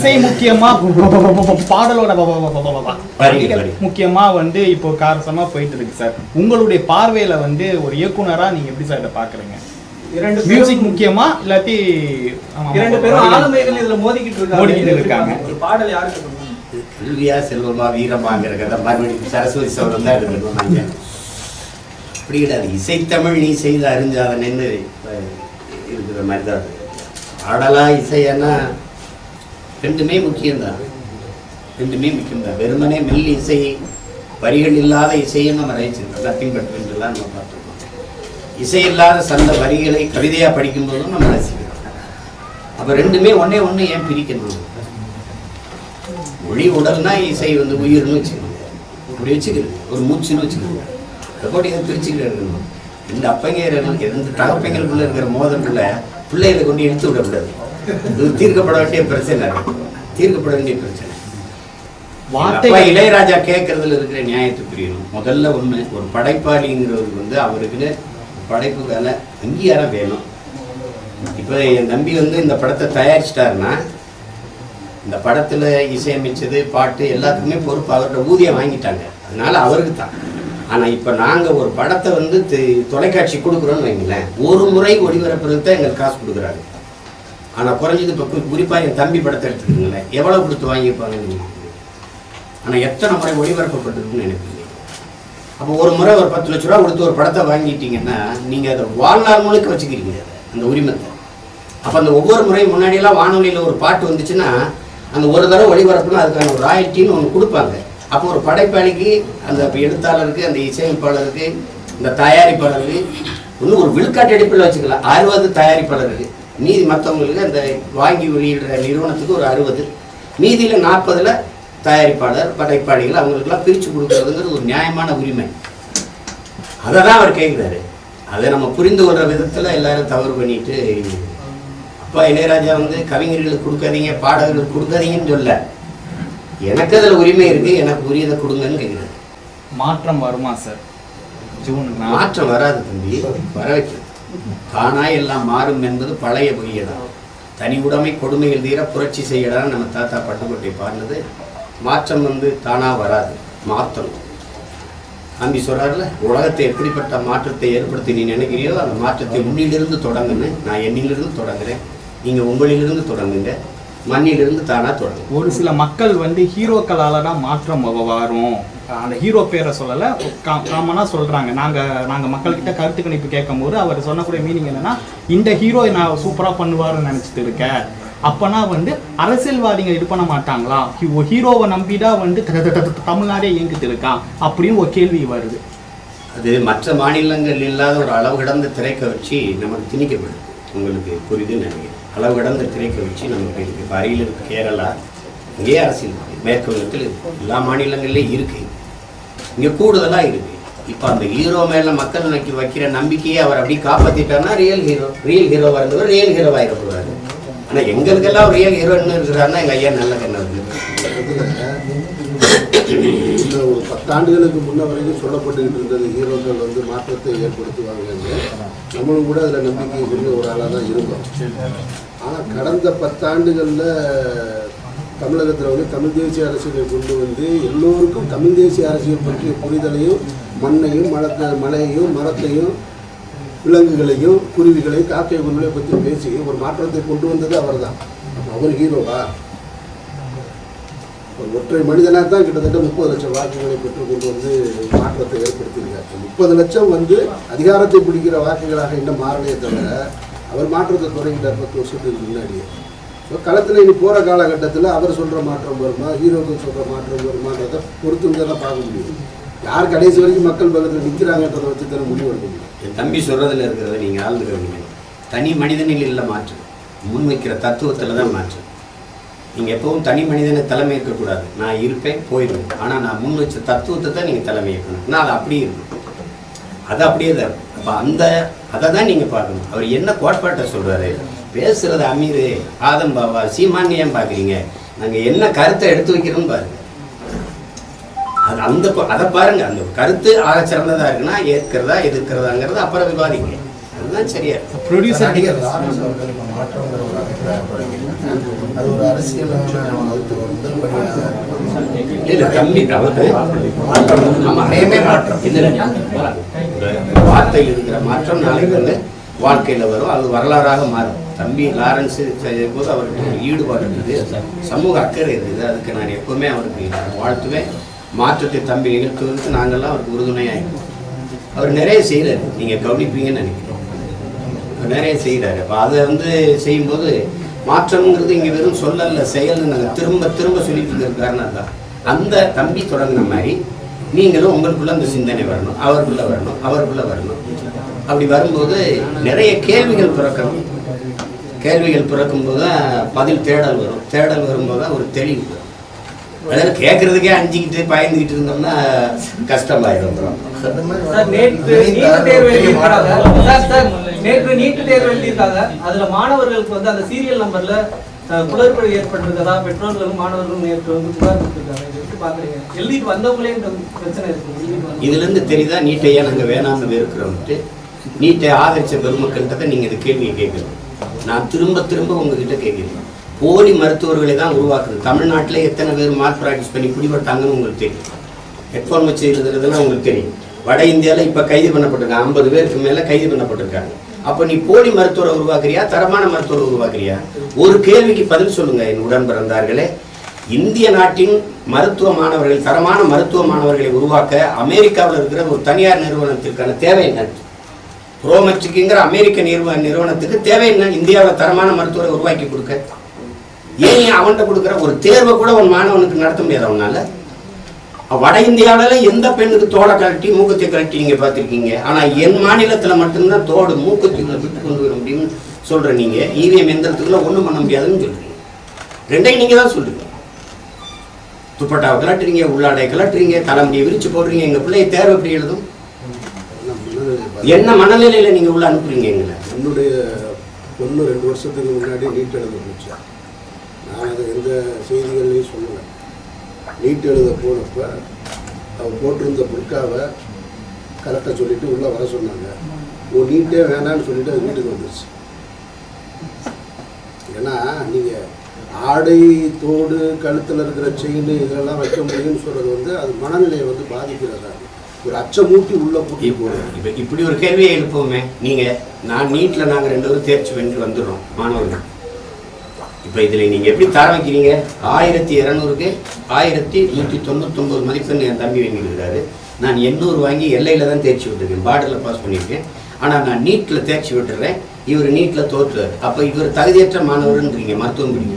இசை முக்கியமா பாடலோட. முக்கியமா வந்து இப்போ காரசமா போயிட்டு இருக்கு சார் உங்களுடைய பார்வையில வந்து ஒரு இயக்குனரா நீங்க எப்படி சார் இதை பாக்குறீங்க இரண்டு மியூசிக் முக்கியமா இல்லாட்டி இரண்டு பேரும். ஆளுமைகள் இதுல மோதிக்கிட்டு இருக்காங்க மோதிக்கிட்டு இருக்காங்க. ஒரு பாடல் யாருக்கு? கல்வியா செல்வமா வீரமாங்கிற கதை மறுபடியும் சரஸ்வதி சௌரம் தான் எடுக்கணும்னாங்க அப்படி கிடையாது இசைத்தமிழ் நீ செய்த அறிஞ்சாதனன்னு இருக்கிற மாதிரி தான். பாடலா இசையன்னா ரெண்டுமே முக்கியம்தான். ரெண்டுமே முக்கியம்தான். வெறுமனே மெல் இசை வரிகள் இல்லாத இசையை நம்ம ரசிச்சிருக்கோம். நத்திங் பட் என்றெல்லாம் நம்ம பார்த்துருக்கோம். இசை இல்லாத சந்த வரிகளை கவிதையாக படிக்கும்போதும் நம்ம ரசிக்கிறோம். அப்போ ரெண்டுமே ஒன்றே ஒன்று ஏன் பிரிக்கணும்? மொழி உடல்னா இசை வந்து உயிர்னு வச்சுக்கோங்க அப்படி வச்சுக்கிறது. ஒரு மூச்சுன்னு வச்சுக்கோங்க எப்படி இதை பிரிச்சுக்கிட்டு இருக்கணும். இந்த அப்பங்க எந்த தகப்பங்களுக்குள்ள இருக்கிற மோதல்குள்ள பிள்ளைகளை கொண்டு இழுத்து விடக்கூடாது. இது தீர்க்கப்பட வேண்டிய பிரச்சனை. தீர்க்கப்பட வேண்டிய பிரச்சனை. வார்த்தைகள் இளையராஜா கேட்கறதுல இருக்கிற நியாயத்தை புரியணும். முதல்ல ஒண்ணு ஒரு படைப்பாளிங்கிறவருக்கு வந்து அவருக்குன்னு படைப்பு வேலை அங்கீகாரம் வேணும். இப்போ என் தம்பி வந்து இந்த படத்தை தயாரிச்சிட்டாருன்னா இந்த படத்துல இசையமைச்சது பாட்டு எல்லாத்துக்குமே பொறுப்பு அவரோட ஊதியம் வாங்கிட்டாங்க. அதனால அவருக்கு தான். ஆனா இப்ப நாங்க ஒரு படத்தை வந்து தொலைக்காட்சி கொடுக்குறோம்னு வைங்களேன் ஒரு முறை ஒளிபரப்புறதுக்கு தான் எங்களுக்கு காசு கொடுக்குறாங்க ஆனால் குறைஞ்சது இப்போ குறிப்பாக என் தம்பி படத்தை எடுத்துக்கோங்களேன் எவ்வளோ கொடுத்து வாங்கியிருப்பாங்க நீங்க ஆனால் எத்தனை முறை ஒளிபரப்பப்பட்டிருக்குன்னு எனக்கு அப்போ ஒரு முறை ஒரு பத்து லட்ச ரூபா கொடுத்து ஒரு படத்தை வாங்கிட்டீங்கன்னா நீங்கள் அதை வாழ்நாள் முழுக்க வச்சுக்கிறீங்க அதை, அந்த உரிமத்தை. அப்போ அந்த ஒவ்வொரு முறையும் முன்னாடியெல்லாம் வானொலியில் ஒரு பாட்டு வந்துச்சுன்னா அந்த ஒரு தடவை ஒளிபரப்புனா அதுக்கான ஒரு ராயல்ட்டின்னு ஒன்று கொடுப்பாங்க. அப்போ ஒரு படைப்பாளிக்கு அந்த எழுத்தாளருக்கு அந்த இசையமைப்பாளருக்கு இந்த தயாரிப்பாளருக்கு இன்னும் ஒரு விழுக்காட்டு அடிப்பில் வச்சுக்கலாம். அறுபது தயாரிப்பாளருக்கு. மீதி மற்றவங்களுக்கு அந்த வாங்கி வெளியிடுற நிறுவனத்துக்கு ஒரு அறுபது. மீதியில் நாற்பதில் தயாரிப்பாளர் படைப்பாளிகள் அவங்களுக்கெல்லாம் பிரித்து கொடுக்கறதுங்கிறது ஒரு நியாயமான உரிமை. அதை தான் அவர் கேட்குறாரு அதை நம்ம புரிந்து கொள்ற விதத்தில் எல்லாரும் தவறு பண்ணிட்டு அப்பா இளையராஜா வந்து கவிஞர்களுக்கு கொடுக்காதீங்க பாடகர்களுக்கு கொடுக்காதீங்கன்னு சொல்ல. எனக்கு அதில் உரிமை இருக்கு எனக்கு உரியதை கொடுங்கன்னு கேட்குறாரு மாற்றம் வருமா சார்? ஜூன். மாற்றம் வராது தம்பி வர வைக்கிறது தானாய் எல்லாம் மாறும் என்பது பழைய பொய்யதான். தனி உடைமை கொடுமைகள் தீர புரட்சி செய்யடான்னு நம்ம தாத்தா பட்டுக்கோட்டை பாடினது மாற்றம் வந்து தானா வராது மாற்றணும். காந்தி சொல்கிறார்ல உலகத்தை எப்படிப்பட்ட மாற்றத்தை ஏற்படுத்தி நீ நினைக்கிறியோ அந்த மாற்றத்தை உன்னிலிருந்து தொடங்குன்னு நான் என்னிலிருந்து தொடங்குறேன். நீங்க உங்களிலிருந்து தொடங்குங்க மண்ணிலிருந்து தானா தொடங்கு ஒரு சில மக்கள் வந்து ஹீரோக்களால் தான் மாற்றம் வரும். அந்த ஹீரோ பேரை சொல்லலை காமனாக சொல்கிறாங்க நாங்கள் நாங்கள் மக்கள்கிட்ட கருத்து கணிப்பு கேட்கும்போது அவர் சொன்னக்கூடிய மீனிங் என்னன்னா இந்த ஹீரோ நான் சூப்பராக பண்ணுவாருன்னு நினச்சிட்டு இருக்கேன். அப்போனா வந்து அரசியல்வாதிங்க இது பண்ண மாட்டாங்களா? ஹீ- ஹீரோவை நம்பிதான் வந்து தமிழ்நாடே இயங்கிட்டு இருக்கான் அப்படின்னு ஒரு கேள்வி வருது. அது மற்ற மாநிலங்கள் இல்லாத ஒரு அளவு கடந்த திரைக்க வச்சு நமக்கு திணிக்கப்படுது. உங்களுக்கு புரியுதுன்னு நினைக்கிறேன். அளவு கடந்த திரைக்க வச்சு நமக்கு இருக்கு இப்போ அருகில் இருக்கு கேரளா இங்கேயே அரசியல் மேற்கு வங்கத்தில் எல்லா மாநிலங்கள்லேயும் இருக்குது இங்கே கூடுதலாக இருக்கு. இப்போ அந்த ஹீரோ மேலே மக்கள் நோக்கி வைக்கிற நம்பிக்கையை அவர் அப்படி காப்பாற்றிட்டார்னா ரியல் ஹீரோ ரியல் ஹீரோவாக இருந்தவர் ரியல் ஹீரோவாக இருக்கிறார் ஆனால் எங்களுக்கெல்லாம் ரியல் ஹீரோ என்ன இருக்கிறாருன்னா எங்கள் ஐயா நல்ல கண்ணு இந்த ஒரு பத்தாண்டுகளுக்கு முன்ன வரைக்கும் சொல்லப்பட்டுக்கிட்டு இருந்தது ஹீரோக்கள் வந்து மாற்றத்தை ஏற்படுத்துவாங்க நம்மளும் கூட அதில் நம்பிக்கை கொண்டு ஒரு ஆளாக தான் இருந்தோம். ஆனால் கடந்த பத்தாண்டுகளில் தமிழகத்தில் வந்து தமிழ் தேசிய அரசியலை கொண்டு வந்து எல்லோருக்கும் தமிழ் தேசிய அரசியல் பற்றிய புரிதலையும் மண்ணையும் மலத்தை மலையையும் மரத்தையும் விலங்குகளையும் குருவிகளையும் காக்கை குருவிகளையும் பற்றி பேசி ஒரு மாற்றத்தை கொண்டு வந்தது அவர்தான். தான் அவர் ஹீரோவா? ஒரு ஒற்றை மனிதனாக தான் கிட்டத்தட்ட முப்பது லட்சம் வாக்குகளை பெற்றுக்கொண்டு வந்து மாற்றத்தை ஏற்படுத்தியிருக்காரு. முப்பது லட்சம் வந்து அதிகாரத்தை பிடிக்கிற வாக்குகளாக இன்னும் மாறலையே தவிர அவர் மாற்றத்தை தொடங்கிட்டார் பத்து வருஷத்துக்கு முன்னாடியே. ஸோ களத்தில் இனி போகிற காலகட்டத்தில் அவர் சொல்கிற மாற்றம் வருமா? ஹீரோக்கள் சொல்கிற மாற்றம் வருமானதை பொறுத்து தான் பார்க்க முடியும். யார் கடைசி வரைக்கும் மக்கள் பக்கத்தில் நிற்கிறாங்கன்றதை வச்சு தானே முடிவு எடுக்க முடியும். என் தம்பி சொல்கிறதுல இருக்கிறத நீங்கள் ஆழ்ந்து கவனிக்கணும் தனி மனிதனில் இல்லை மாற்று முன்வைக்கிற தத்துவத்தில் தான் மாற்று. நீங்கள் எப்பவும் தனி மனிதனை தலைமை இருக்கக்கூடாது நான் இருப்பேன் போயிடுவேன். ஆனால் நான் முன் வச்ச தத்துவத்தை தான் நீங்கள் தலைமை ஏற்கணும் நான் அது அப்படியே இருக்கும் அது அப்படியே தான் இருக்கும். அந்த அதை தான் நீங்கள் பார்க்கணும். அவர் என்ன கோட்பாட்டை சொல்கிறாரு பேசுறது அமீர் ஆதம் பாபா சீமான் ஏன் பாக்குறீங்க நாங்க என்ன கருத்தை எடுத்து வைக்கிறோம்னு பாருங்க. அது அந்த ப- அதை பாருங்க. அந்த கருத்து ஆக சிறந்ததா இருக்குன்னா ஏற்கிறதா எதிர்க்கிறதாங்கிறத அப்புறம் விவாதிங்க. அது அதுதான் சரியா. ப்ரொடியூசர். அது ஒரு இல்ல, ஆமா, நேமே மாற்றம். வார்த்தையில் இருக்கிற மாற்றம் நாளைக்கு வந்து வாழ்க்கையில் வரும். அது வரலாறாக மாறும். தம்பி லாரன்ஸ் செய்யும்போது அவருக்கு ஒரு ஈடுபாடு இருக்குது. சமூக அக்கறை இருக்குது. அதுக்கு நான் எப்போவுமே அவருக்கு வாழ்த்துவேன். மாற்றத்தை தம்பி நிகழ்த்துவதற்கு நாங்கள்லாம் அவருக்கு உறுதுணையாக இருக்கோம். அவர் நிறைய செய்கிறாரு நீங்கள் கவனிப்பீங்கன்னு நினைக்கிறோம் அவர் நிறைய செய்கிறாரு அப்போ அதை வந்து செய்யும்போது மாற்றம்ங்கிறது இங்கே வெறும் சொல்லல செயல்னு நாங்கள் திரும்ப திரும்ப சொல்லிட்டு இருக்கிற காரணம் தான் அந்த தம்பி தொடங்கின மாதிரி நீங்களும் உங்களுக்குள்ள அந்த சிந்தனை வரணும். அவருக்குள்ளே வரணும். அவருக்குள்ளே வரணும். அப்படி வரும்போது நிறைய கேள்விகள் பிறக்கணும் கேள்விகள் பிறக்கும்போது தான் பதில் தேடல் வரும். தேடல் வரும்போது தான் ஒரு தெளிவு வரும். அதாவது கேட்கறதுக்கே அஞ்சுக்கிட்டு பயந்துக்கிட்டு இருந்தோம்னா கஷ்டமாயிரும் நேற்று நீட் தேர்வு எழுதியிருக்காங்க. அதுல மாணவர்களுக்கு வந்து அந்த சீரியல் நம்பர்ல குளறுபடி ஏற்பட்டிருக்கதா? பெற்றோர்களும் மாணவர்களும் நேற்று வந்து புகார் கொடுத்திருக்காங்க. எழுதிட்டு வந்தவங்களே இந்த பிரச்சனை இருக்கு. இதுல இருந்து தெரியுதா? நீட்டையா நாங்க வேணாம்னு வெறுக்கிறோம்ட்டு. நீட்டை ஆதரிச்ச பெருமக்கள்ன்றதை நீங்கள் இந்த கேள்வியை கேட்கணும். நான் திரும்ப திரும்ப உங்ககிட்ட கேட்கிறேன். போலி மருத்துவர்களை தான் உருவாக்குது. தமிழ்நாட்டில் எத்தனை பேர் மார்க் ப்ராக்டிஸ் பண்ணி பிடிபட்டாங்கன்னு உங்களுக்கு தெரியும். ஹெட்ஃபோன் வச்சு எழுதுறதுலாம் உங்களுக்கு தெரியும். வட இந்தியாவில் இப்போ கைது பண்ணப்பட்டிருக்காங்க ஐம்பது பேருக்கு மேலே கைது பண்ணப்பட்டிருக்காங்க. அப்போ நீ போலி மருத்துவரை உருவாக்குறியா? தரமான மருத்துவரை உருவாக்குறியா? ஒரு கேள்விக்கு பதில் சொல்லுங்க என் உடன் பிறந்தார்களே. இந்திய நாட்டின் மருத்துவ மாணவர்கள் தரமான மருத்துவ மாணவர்களை உருவாக்க அமெரிக்காவில் இருக்கிற ஒரு தனியார் நிறுவனத்திற்கான தேவை என்ன? புரோமெட்ரிக்குங்கிற அமெரிக்க நிறுவ நிறுவனத்துக்கு தேவை என்ன இந்தியாவில் தரமான மருத்துவரை உருவாக்கி கொடுக்க. ஏன் அவன்கிட்ட கொடுக்குற? ஒரு தேர்வை கூட உன் மாணவனுக்கு நடத்த முடியாது அவனால். வட இந்தியாவில எந்த பெண்ணுக்கு தோடை கழட்டி மூக்கத்தை கழட்டி நீங்க பார்த்துருக்கீங்க? ஆனா என் மாநிலத்தில் மட்டும்தான் தோடு மூக்கத்துக்குள்ள விட்டு கொண்டு வர முடியும்னு சொல்ற நீங்க. இவிஎம் எந்திரத்துக்குள்ள ஒன்றும் பண்ண முடியாதுன்னு சொல்றீங்க. ரெண்டையும் நீங்க தான் சொல்றீங்க துப்பட்டாவை கலட்டுறீங்க உள்ளாடை கலட்டுறீங்க தலைமுடியை விரிச்சு போடுறீங்க. எங்க பிள்ளைய தேர்வு எப்படி எழுதும்? என்ன மனநிலையில நீங்க உள்ள அனுப்புறீங்க எங்களை? என்னுடைய பொண்ணு ரெண்டு வருஷத்துக்கு முன்னாடி நீட் எழுத போச்சு. நான் அதை எந்த செய்திகள்லையும் சொல்லலை. நீட் எழுத போனப்ப அவள் போட்டிருந்த புர்காவை கரெக்டாக சொல்லிட்டு உள்ளே வர சொன்னாங்க. உன் நீட்டே வேணான்னு சொல்லிட்டு அது வீட்டுக்கு வந்துருச்சு. ஏன்னா நீங்கள் ஆடை தோடு கழுத்தில் இருக்கிற செயின் இதெல்லாம் வைக்க முடியும்னு சொல்கிறது வந்து அது மனநிலையை வந்து பாதிக்கிறதா? ஒரு அச்சமூட்டி உள்ளே கூட்டி போடுறது இப்ப இப்படி ஒரு கேள்வியை எழுப்புவோமே. நீங்க நான் நீட்ல நாங்க ரெண்டு பேரும் தேர்ச்சி வென்று வந்துடுறோம் மாணவர்கள். இப்ப இதுல நீங்க எப்படி தர வைக்கிறீங்க? ஆயிரத்தி இரநூறுக்கு ஆயிரத்தி நூத்தி தொண்ணூத்தொன்பது மதிப்பெண் என் தம்பி வாங்கியிருக்காரு நான் எண்ணூறு வாங்கி எல்லையில தான் தேர்ச்சி விட்டுருக்கேன் பார்டர்ல பாஸ் பண்ணியிருக்கேன். ஆனா நான் நீட்ல தேர்ச்சி விட்டுறேன் இவர் நீட்ல தோற்றுறாரு அப்ப இவர் தகுதியற்ற மாணவர்ன்றீங்க மருத்துவம் படிக்க.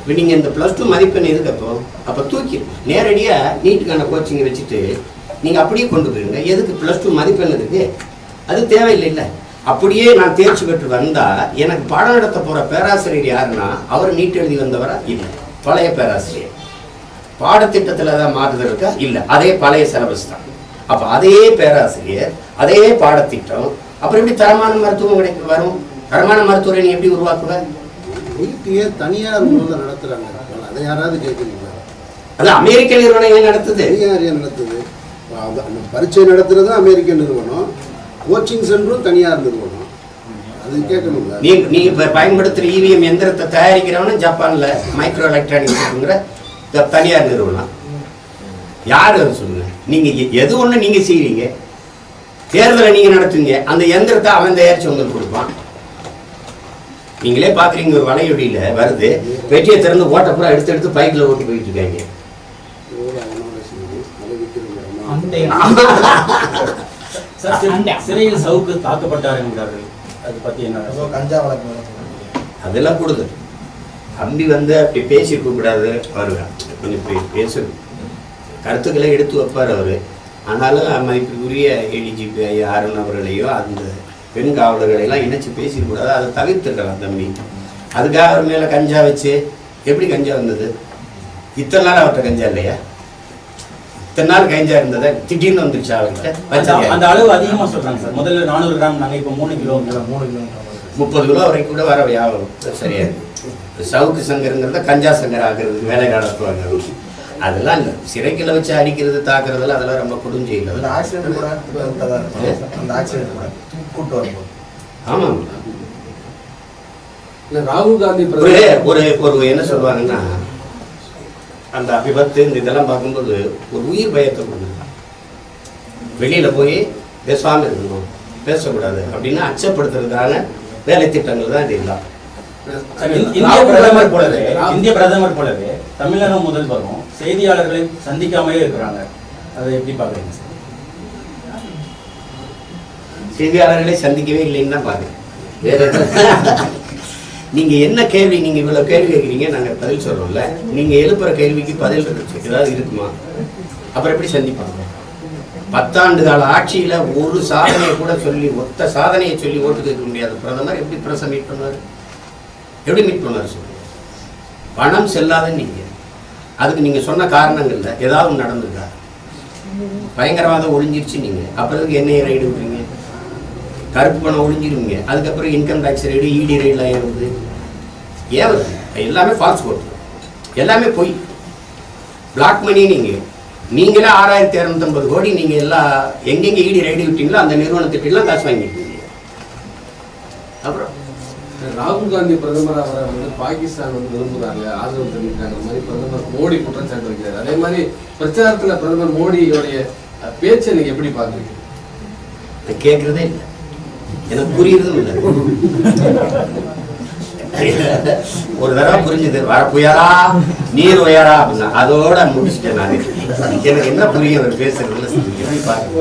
இப்போ நீங்கள் இந்த ப்ளஸ் டூ மதிப்பெண் எதுக்கு அப்போ? அப்போ தூக்கி நேரடியாக நீட்டுக்கான கோச்சிங்கை வச்சுட்டு நீங்கள் அப்படியே கொண்டு போயிருங்க. எதுக்கு? ப்ளஸ் டூ மதிப்பெண் இருக்கு. அது தேவையில்லைல்ல. அப்படியே நான் தேர்ச்சி பெற்று வந்தா எனக்கு பாடம் நடத்த போகிற பேராசிரியர் யாருன்னா அவர் நீட் எழுதி வந்தவரா? இல்லை. பழைய பேராசிரியர். பாடத்திட்டத்தில் தான் மாறுதல் இருக்கா? இல்லை. அதே பழைய சிலபஸ் தான். அப்போ அதே பேராசிரியர் அதே பாடத்திட்டம் அப்புறம் எப்படி தரமான மருத்துவம் கிடைக்க வரும்? தரமான மருத்துவரை நீ எப்படி உருவாக்குவ? நீட்டியே தனியார் முதல்ல நடத்துகிறாங்க அதை யாராவது கேட்குறீங்களா? அது அமெரிக்க நிறுவனம் ஏன் நடத்துது நடத்துது? அந்த- பரீட்சை நடத்துறது அமெரிக்க நிறுவனம் கோச்சிங் சென்டரும் தனியார் நிறுவனம். அது கேட்கணும் நீ நீ இப்போ பயன்படுத்துற இவிஎம் எந்திரத்தை தயாரிக்கிறவனும் ஜப்பான்ல மைக்ரோ எலக்ட்ரானிக்ஸ்ங்கிற தனியார் நிறுவனம். யாரு அது சொல்லுங்க? நீங்க எ- எது ஒண்ணு நீங்க செய்யறீங்க தேர்தலை நீங்க நடத்துவீங்க அந்த எந்திரத்தை அவன் தயாரிச்சு உங்களுக்கு கொடுப்பான். நீங்களே பாக்குறீங்க ஒரு வலையொடியில வருது. வெட்டியை திறந்து ஓட்டப்புறம் எடுத்து எடுத்து பைக்கில் ஓட்டி போயிட்டு இருக்காங்க எவ்வளோ அவனோட செய்தி அதை விற்கிறோம் அந்த சார் சிறை- சிறையில் சவுக்கு தாக்கப்பட்டார் என்கிறார்கள். அது பத்தி என்ன? கஞ்சா வழக்கு. அதெல்லாம் கொடுது. தம்பி வந்து அப்படி பேசியிருக்க கூடாது வருவேன் கொஞ்சம் பே- பேசணும் கருத்துக்களை எடுத்து வைப்பார் அவர். ஆனாலும் மதிப்பிற்குரிய ஏடிஜிபி ஐயா அருண் அவர்களையோ அந்த பெண் காவலர்களையெல்லாம் இணைச்சு பேசியிருக்கூடாது அதை தவிர்த்துக்கலாம் தம்பி. அதுக்காக அவர் மேலே கஞ்சா வச்சு எப்படி கஞ்சா வந்தது? இத்தனை நாள் அவர்கிட்ட கஞ்சா இல்லையா? இத்தனை நாள் கஞ்சா இருந்ததை திடீர்னு வந்துருச்சு அவர்கிட்ட அந்த அளவு அதிகமா சொல்றாங்க சார். முதல்ல நானூறு கிராம் நாங்க இப்ப மூணு கிலோ மூணு வருது. முப்பது கிலோ வரைக்கும் கூட வர வியாபாரம் சரியா. சவுக்கு சங்கருங்கிறத கஞ்சா சங்கர் ஆக்குறதுக்கு வேலை நடத்துவாங்க. அதெல்லாம் இல்லை. சிறைக்குள்ள வச்சு அடிக்கிறது தாக்குறதெல்லாம் அதெல்லாம் ரொம்ப கொடுஞ்செயல் அந்த ஆக்சிடென்ட் கூட அந்த ஆக்சிடென்ட் கூட கூட்டு வரும்போது. ஆமாம். இல்ல ராகுல் காந்தி ஒரு ஒரு என்ன சொல்லுவாங்கன்னா அந்த விபத்து இந்த இதெல்லாம் பார்க்கும்போது ஒரு உயிர் பயத்தை கொடுக்குது. வெளியில போய் பேசாம இருக்கணும் பேசக்கூடாது அப்படின்னு அச்சப்படுத்துறதுக்கான வேலை திட்டங்கள் தான் இது எல்லாம். இந்- இந்திய பிரதமர் போலவே. இந்திய பிரதமர் போலவே தமிழக முதல்வரும் செய்தியாளர்களை சந்திக்காமலே இருக்கிறாங்க. அதை எப்படி பாக்குறீங்க சார்? செய்தியாளர்களை சந்திக்கவே இல்லைன்னு தான் பாருங்க வேற நீங்க என்ன கேள்வி நீங்க இவ்வளவு கேள்வி கேட்குறீங்க நாங்க பதில் சொல்றோம்ல. நீங்க எழுப்புற கேள்விக்கு பதில் ஏதாவது இருக்குமா? அப்புறம் எப்படி சந்திப்பாங்க? பத்தாண்டு கால ஆட்சியில ஒரு சாதனையை கூட சொல்லி ஒத்த சாதனையை சொல்லி ஓட்டு கேட்க முடியாத. பிரதமர் எப்படி பிரச மீட் பண்ணுவார்? எப்படி மீட் பண்ணுவார் சொல்லுங்க. பணம் செல்லாதுன்னு நீங்க. அதுக்கு நீங்க சொன்ன காரணங்கள்ல ஏதாவது நடந்திருக்கா? பயங்கரவாதம் ஒழிஞ்சிருச்சு நீங்க. அப்புறம் என்ஐஏ ரைடு விடுறீங்க கருப்பு பணம் ஒழிஞ்சிருவீங்க அதுக்கப்புறம் இன்கம் டேக்ஸ் ரைடு இடி ரைடுலாம் ஏறுது. ஏன் வருது? எல்லாமே ஃபால்ஸ் கோட் எல்லாமே பொய். பிளாக் மணி நீங்க. நீங்களே ஆறாயிரத்தி இரநூத்தம்பது கோடி நீங்க எல்லா எங்கெங்க இடி ரைடு விட்டீங்களோ அந்த நிறுவனத்திட்டெல்லாம் காசு வாங்கிட்டீங்க அப்புறம்? ராகுல் காந்தி பிரதமர் அவரை வந்து பாகிஸ்தான் வந்து விரும்புறாங்க ஆதரவு தெரிவிக்கிறாங்க. மாதிரி பிரதமர் மோடி குற்றச்சாட்டு வைக்கிறார். அதே மாதிரி பிரச்சாரத்துல பிரதமர் மோடியோடைய பேச்சை நீங்க எப்படி பாக்குறீங்க நான் கேட்கறதே இல்லை. எனக்கு புரியுறதும் இல்லை. ஒரு தடவை புரிஞ்சுது வர புயலா நீர் உயரா அப்படின்னா அதோட முடிச்சிட்டேன் நான். எனக்கு என்ன புரியும் அவர் பேசுறதுல பாருங்க.